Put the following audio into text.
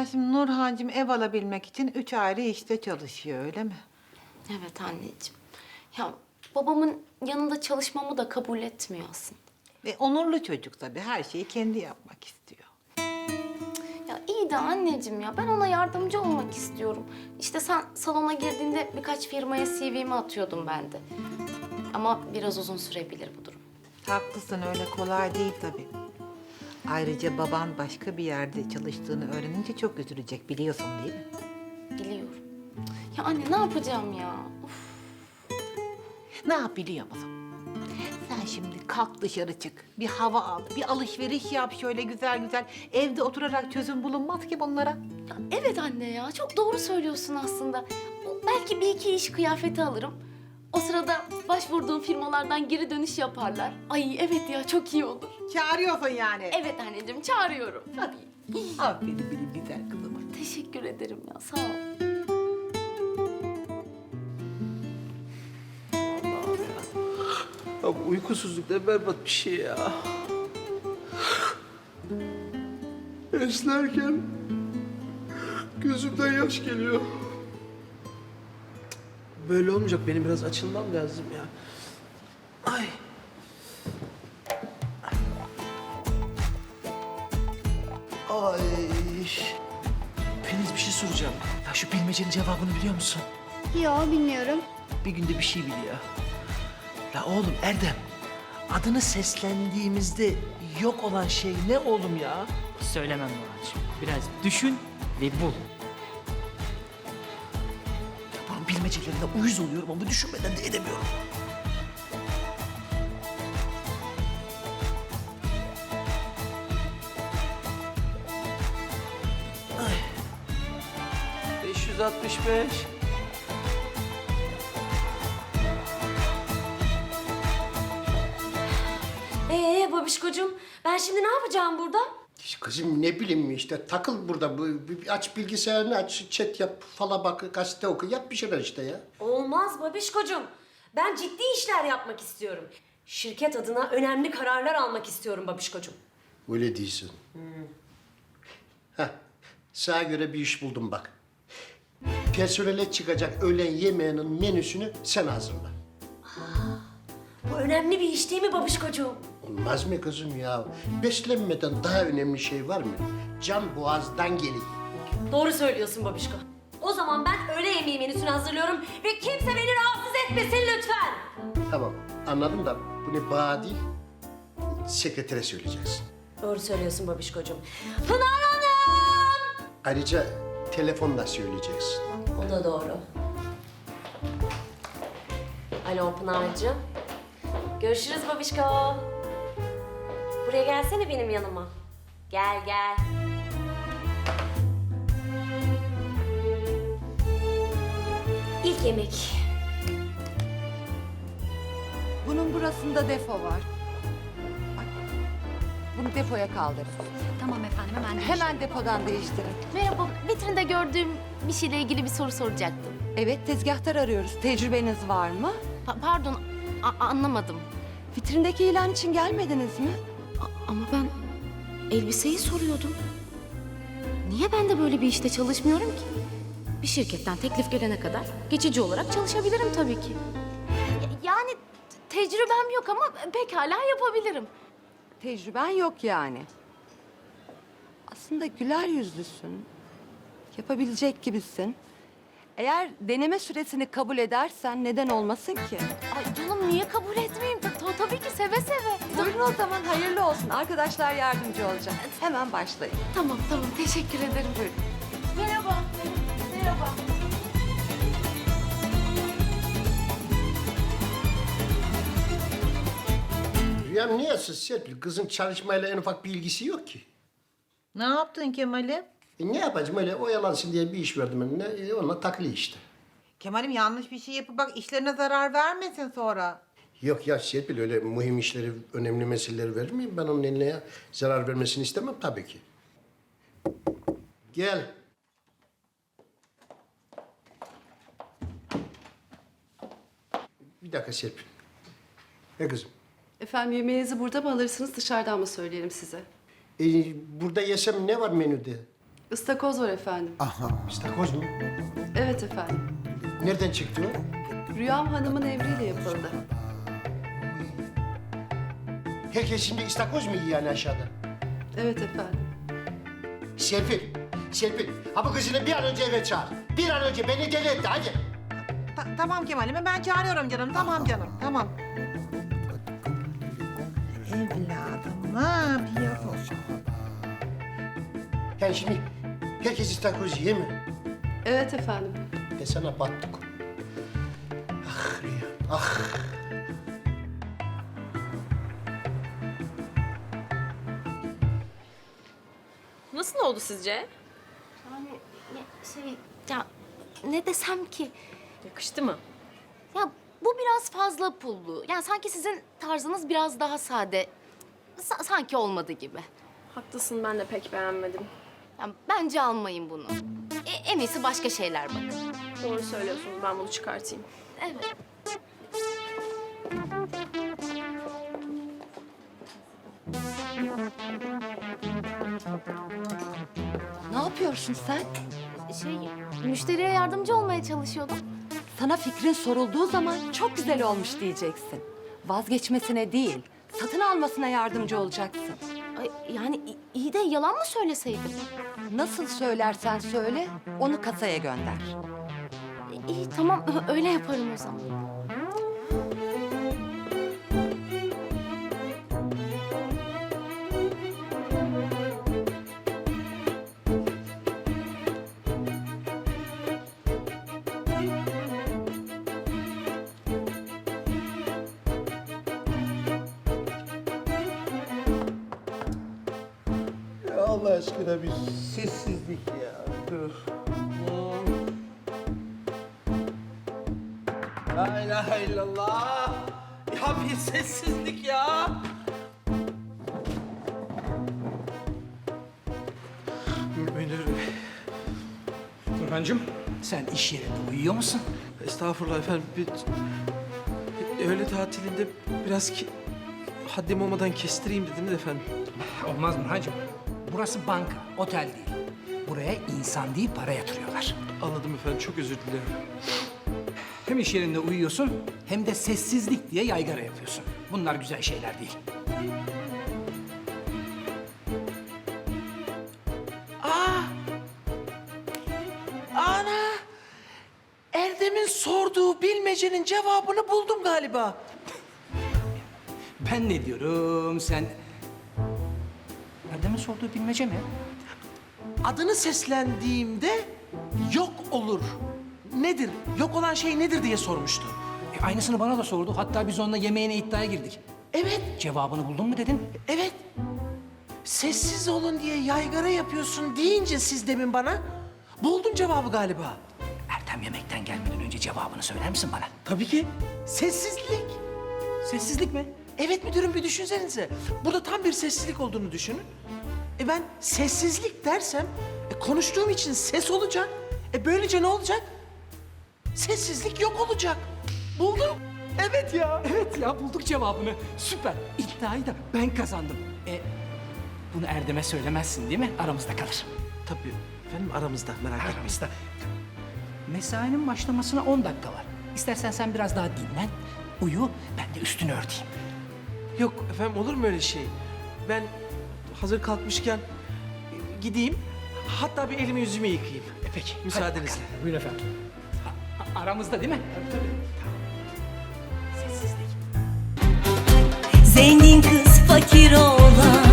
Yani şimdi Nurhancığım ev alabilmek için üç ayrı işte çalışıyor öyle mi? Evet anneciğim. Ya babamın yanında çalışmamı da kabul etmiyor aslında. Ve onurlu çocuk tabii her şeyi kendi yapmak istiyor. Ya iyi de anneciğim ya ben ona yardımcı olmak istiyorum. İşte sen salona girdiğinde birkaç firmaya CV'mi atıyordum ben de. Ama biraz uzun sürebilir bu durum. Haklısın öyle kolay değil tabii. Ayrıca baban başka bir yerde çalıştığını öğrenince çok üzülecek biliyorsun değil mi? Biliyorum. Ya anne ne yapacağım ya? Of. Ne yap biliyor musun? Sen şimdi kalk dışarı çık. Bir hava al, bir alışveriş yap şöyle güzel güzel. Evde oturarak çözüm bulunmaz ki bunlara. Ya evet anne ya çok doğru söylüyorsun aslında. Belki bir iki iş kıyafeti alırım. O sırada başvurduğum firmalardan geri dönüş yaparlar. Ay evet ya çok iyi olur. Çağırıyorsun yani. Evet anneciğim çağırıyorum. Hadi. Aferin benim güzel kızıma. Teşekkür ederim ya sağ ol. Ya bu uykusuzluk ne berbat bir şey ya. Esnerken gözümden yaş geliyor. Böyle olmayacak. Benim biraz açılmam lazım ya. Ay. Ay. Filiz bir şey soracağım. Ya şu bilmecenin cevabını biliyor musun? Yo bilmiyorum. Bir günde bir şey bil ya. La oğlum Erdem, adını seslendiğimizde yok olan şey ne oğlum ya? Söylemem Muratçım. Biraz düşün ve bul. Bilmecelerine uyuz oluyorum ama düşünmeden de edemiyorum. Ay. 565. Ee babişkocuğum ben şimdi ne yapacağım burada? Kızım ne bileyim işte takıl burada bu aç bilgisayarını aç chat yap fala bak gazete oku yap bir şeyler işte ya. Olmaz babişkocuğum. Ben ciddi işler yapmak istiyorum. Şirket adına önemli kararlar almak istiyorum babişkocuğum. Öyle değilsin. Heh, sana göre bir iş buldum bak. Personele çıkacak öğlen yemeğinin menüsünü sen hazırla. Bu önemli bir iş değil mi babişkocuğum? Olmaz mı kızım ya? Beslenmeden daha önemli şey var mı? Can boğazdan gelir. Doğru söylüyorsun babişko. O zaman ben öğle yemeği menüsünü hazırlıyorum ve kimse beni rahatsız etmesin lütfen. Tamam anladım da bu ne bağ değil, sekretere söyleyeceksin. Doğru söylüyorsun babişkocuğum. Pınar Hanım! Ayrıca telefonla söyleyeceksin. O da doğru. Alo Pınar'cığım. Görüşürüz babişko. Buraya gelsene benim yanıma. Gel gel. İlk yemek. Bunun burasında defo var. Bak, Bunu depoya kaldırın. Tamam efendim hemen. Hemen depodan değiştirin. Merhaba vitrinde gördüğüm bir şeyle ilgili bir soru soracaktım. Evet, tezgahtar arıyoruz. Tecrübeniz var mı? Pa- pardon a- anlamadım. Vitrindeki ilan için gelmediniz mi? Ama ben elbiseyi soruyordum. Niye ben de böyle bir işte çalışmıyorum ki? Bir şirketten teklif gelene kadar geçici olarak çalışabilirim tabii ki. Ya- yani te- tecrübem yok ama pekala yapabilirim. Tecrüben yok yani. Aslında güler yüzlüsün. Yapabilecek gibisin. Eğer deneme süresini kabul edersen neden olmasın ki? Ay canım niye kabul etmeyeyim? Ta- ta- tabii ki seve seve. Buyurun o zaman hayırlı olsun. Arkadaşlar yardımcı olacak. Hemen başlayın. Tamam tamam teşekkür ederim. Buyurun. Merhaba. Merhaba. Rüyam niye siz Serpil? Kızın çalışmayla en ufak bir ilgisi yok ki. Ne yaptın Kemal'im? E ne yapacağım öyle oyalansın diye bir iş verdim eline. E onunla takılı işte. Kemal'im yanlış bir şey yapıp bak işlerine zarar vermesin sonra. Yok ya Serpil öyle mühim işleri, önemli meseleleri verir miyim? Ben onun eline ya. zarar vermesini istemem tabii ki. Gel. Bir dakika Serpil. Ne kızım? Efendim yemeğinizi burada mı alırsınız dışarıdan mı söyleyelim size? E, burada yesem ne var menüde? Istakoz var efendim. İstakoz mu? Evet efendim. Nereden çıktı o? Rüyam Hanım'ın emriyle yapıldı. Herkes şimdi istakoz mu yiyor yani aşağıda? Evet efendim. Serpil, Serpil. Ha bu kızını bir an önce eve çağır. Bir an önce beni deli etti hadi. Ta- tamam Kemal'im ben çağırıyorum canım. Tamam canım tamam. Evladım ne yapıyorsun? Yani şimdi herkes istakoz yiyor mu? Evet efendim. Ben sana battık. Ah Rüya, ah. Nasıl oldu sizce? Yani ne- şey ya ne desem ki? Yakıştı mı? Ya bu biraz fazla pullu. Yani sanki sizin tarzınız biraz daha sade. Sa- sanki olmadı gibi. Haklısın ben de pek beğenmedim. Yani bence almayın bunu. E, en iyisi başka şeyler bakın. Doğru söylüyorsunuz ben bunu çıkartayım. Evet. Ne yapıyorsun sen? Şey, müşteriye yardımcı olmaya çalışıyordum. Sana fikrin sorulduğu zaman çok güzel olmuş diyeceksin. Vazgeçmesine değil, satın almasına yardımcı olacaksın. Ay, yani i- iyi de yalan mı söyleseydim? Nasıl söylersen söyle, onu kasaya gönder. İyi tamam öyle yaparım o zaman. Allah aşkına bir sessizlik ya. Dur. La ilahe illallah. Ya bir sessizlik ya. Münir, Burhancığım sen iş yerinde uyuyor musun? estağfurullah efendim. Bir, öğle tatilinde biraz ki, haddim olmadan kestireyim dediniz efendim. Olmaz Burhancığım. Burası banka, otel değil. Buraya insan değil para yatırıyorlar. Anladım efendim, çok özür dilerim. Hem iş yerinde uyuyorsun hem de sessizlik diye yaygara yapıyorsun. Bunlar güzel şeyler değil. Ana! Erdem'in sorduğu bilmecenin cevabını buldum galiba. Ben ne diyorum sen... Erdem'in sorduğu bilmece mi? Adını seslendiğimde yok olur. Nedir? Yok olan şey nedir diye sormuştu. E, aynısını bana da sordu. Hatta biz onunla yemeğine iddiaya girdik. Evet, Cevabını buldun mu dedin? evet. Sessiz olun diye yaygara yapıyorsun deyince siz demin bana buldum cevabı galiba. Erdem yemekten gelmeden önce cevabını söyler misin bana? Tabii ki. Sessizlik. Sessizlik mi? Evet müdürüm bir düşünsenize. Burada tam bir sessizlik olduğunu düşünün. E ben sessizlik dersem e, konuştuğum için ses olacak. E böylece ne olacak? Sessizlik yok olacak. Buldum. Evet ya. Evet ya bulduk cevabını. Süper. İddiayı da ben kazandım. E, bunu Erdem'e söylemezsin değil mi? Aramızda kalır. Tabii efendim aramızda, merak etmeyin. Aramızda. Mesainin başlamasına 10 dakika var. İstersen sen biraz daha dinlen, uyu, ben de üstünü örteyim. Yok efendim olur mu öyle şey? Ben hazır kalkmışken e, gideyim, hatta bir elimi yüzümü yıkayayım. E peki. Müsaadenizle. Buyurun efendim. A- a- aramızda değil mi? Tabii tabii. Tamam. Sessizlik. Zengin kız fakir oğlan